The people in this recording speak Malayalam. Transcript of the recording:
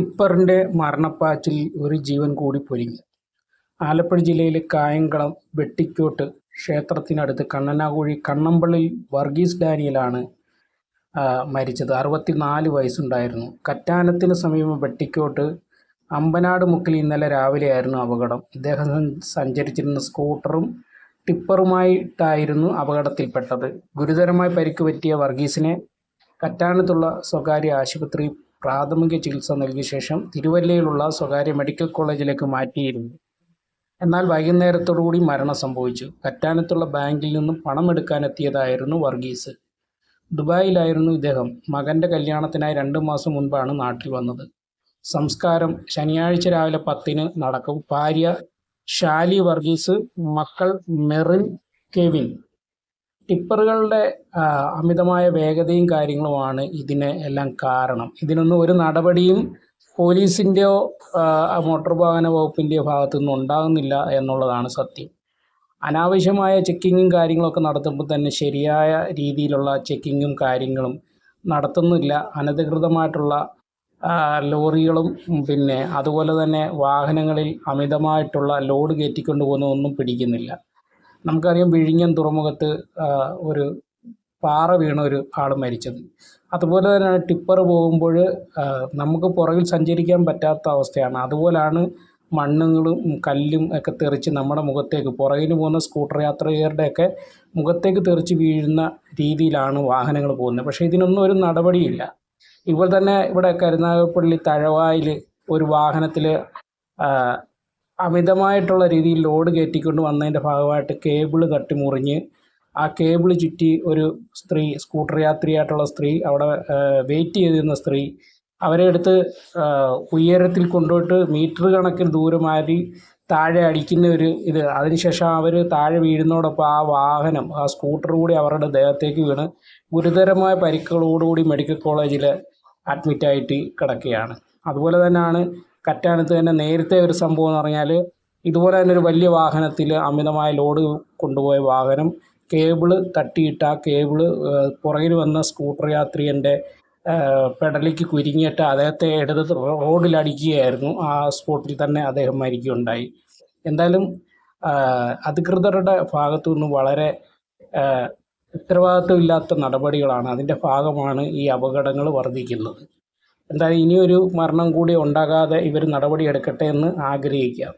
ടിപ്പറിന്റെ മരണപ്പാച്ചിൽ ഒരു ജീവൻ കൂടി പൊലിഞ്ഞു. ആലപ്പുഴ ജില്ലയിലെ കായംകുളം വെട്ടിക്കോട്ട് ക്ഷേത്രത്തിനടുത്ത് കണ്ണനാകുഴി കണ്ണമ്പള്ളിൽ വർഗീസ് ഡാനിയലാണ് മരിച്ചത്. അറുപത്തിനാല് വയസ്സുണ്ടായിരുന്നു. കറ്റാനത്തിന് സമീപം വെട്ടിക്കോട്ട് അമ്പനാട് മുക്കിൽ ഇന്നലെ രാവിലെയായിരുന്നു അപകടം. ഇദ്ദേഹം സഞ്ചരിച്ചിരുന്ന സ്കൂട്ടറും ടിപ്പറുമായിട്ടായിരുന്നു അപകടത്തിൽപ്പെട്ടത്. ഗുരുതരമായി പരിക്ക് പറ്റിയ വർഗീസിനെ കറ്റാനത്തുള്ള സ്വകാര്യ ആശുപത്രിയിൽ പ്രാഥമിക ചികിത്സ നൽകിയ ശേഷം തിരുവല്ലയിലുള്ള സ്വകാര്യ മെഡിക്കൽ കോളേജിലേക്ക് മാറ്റിയിരുന്നു. എന്നാൽ വൈകുന്നേരത്തോടുകൂടി മരണം സംഭവിച്ചു. കറ്റാനത്തുള്ള ബാങ്കിൽ നിന്നും പണമെടുക്കാനെത്തിയതായിരുന്നു വർഗീസ്. ദുബായിലായിരുന്നു ഇദ്ദേഹം. മകന്റെ കല്യാണത്തിനായി രണ്ട് മാസം മുൻപാണ് നാട്ടിൽ വന്നത്. സംസ്കാരം ശനിയാഴ്ച രാവിലെ പത്തിന് നടക്കും. ഭാര്യ ഷാലി വർഗീസ്, മക്കൾ മെറിൻ, കെവിൻ. ടിപ്പറുകളുടെ അമിതമായ വേഗതയും കാര്യങ്ങളുമാണ് ഇതിന് എല്ലാം കാരണം. ഇതിനൊന്നും ഒരു നടപടിയും പോലീസിന്റെയോ മോട്ടോർ വാഹന വകുപ്പിന്റെയോ ഭാഗത്തു നിന്ന് ഉണ്ടാകുന്നില്ല എന്നുള്ളതാണ് സത്യം. അനാവശ്യമായ ചെക്കിങ്ങും കാര്യങ്ങളൊക്കെ നടത്തുമ്പോൾ തന്നെ ശരിയായ രീതിയിലുള്ള ചെക്കിങ്ങും കാര്യങ്ങളും നടത്തുന്നില്ല. അനധികൃതമായിട്ടുള്ള ലോറികളും പിന്നെ അതുപോലെ തന്നെ വാഹനങ്ങളിൽ അമിതമായിട്ടുള്ള ലോഡ് കയറ്റിക്കൊണ്ട് പോകുന്നതൊന്നും പിടിക്കുന്നില്ല. നമുക്കറിയാം വിഴിഞ്ഞം തുറമുഖത്ത് ഒരു പാറ വീണ ഒരു ആൾ മരിച്ചത്. അതുപോലെ തന്നെയാണ് ടിപ്പർ പോകുമ്പോൾ നമുക്ക് പുറകിൽ സഞ്ചരിക്കാൻ പറ്റാത്ത അവസ്ഥയാണ്. അതുപോലാണ് മണ്ണുകളും കല്ലും ഒക്കെ തെറിച്ച് നമ്മുടെ മുഖത്തേക്ക് പുറകിന് പോകുന്ന സ്കൂട്ടർ യാത്രികരുടെയൊക്കെ മുഖത്തേക്ക് തെറിച്ച് വീഴുന്ന രീതിയിലാണ് വാഹനങ്ങൾ പോകുന്നത്. പക്ഷേ ഇതിനൊന്നും ഒരു നടപടിയില്ല. ഇപ്പോൾ തന്നെ ഇവിടെ കരുനാഗപ്പള്ളി തഴവായിൽ ഒരു വാഹനത്തിൽ അമിതമായിട്ടുള്ള രീതിയിൽ ലോഡ് കയറ്റിക്കൊണ്ട് വന്നതിന്റെ ഭാഗമായിട്ട് കേബിൾ തട്ടി മുറിഞ്ഞ് ആ കേബിൾ ചുറ്റി ഒരു സ്ത്രീ സ്കൂട്ടർ യാത്രിയായിട്ടുള്ള സ്ത്രീ അവിടെ വെയിറ്റ് ചെയ്തിരുന്ന സ്ത്രീ അവരെ എടുത്ത് ഉയരത്തിൽ കൊണ്ടുപോയിട്ട് മീറ്റർ കണക്കിന് ദൂരം മാറി താഴെ അടിക്കുന്ന ഒരു ഇത് അതിനുശേഷം അവർ താഴെ വീഴുന്നതോടൊപ്പം ആ വാഹനം ആ സ്കൂട്ടർ കൂടി അവരുടെ ദേഹത്തേക്ക് വീണ് ഗുരുതരമായ പരിക്കുകളോടുകൂടി മെഡിക്കൽ കോളേജിൽ അഡ്മിറ്റായിട്ട് കിടക്കുകയാണ്. അതുപോലെ തന്നെയാണ് കറ്റാനത്ത് തന്നെ നേരത്തെ ഒരു സംഭവം എന്ന് പറഞ്ഞാൽ ഇതുപോലെ തന്നെ ഒരു വലിയ വാഹനത്തിൽ അമിതമായ ലോഡ് കൊണ്ടുപോയ വാഹനം കേബിൾ തട്ടിയിട്ട് ആ കേബിൾ പുറകിൽ വന്ന സ്കൂട്ടർ യാത്രികന്റെ പെഡലിക്ക് കുരുങ്ങിയിട്ട് അദ്ദേഹത്തെ എടുത്ത് റോഡിലടിക്കുകയായിരുന്നു ആ സ്പോട്ടിൽ തന്നെ അദ്ദേഹം മരിക്കുകയുണ്ടായി. എന്തായാലും അധികൃതരുടെ ഭാഗത്തു നിന്ന് വളരെ ഉത്തരവാദിത്വമില്ലാത്ത നടപടികളാണ്. അതിന്റെ ഭാഗമാണ് ഈ അപകടങ്ങൾ വർദ്ധിക്കുന്നത്. എന്തായാലും ഇനിയൊരു മരണം കൂടി ഉണ്ടാകാതെ ഇവർ നടപടിയെടുക്കട്ടെ എന്ന് ആഗ്രഹിക്കാം.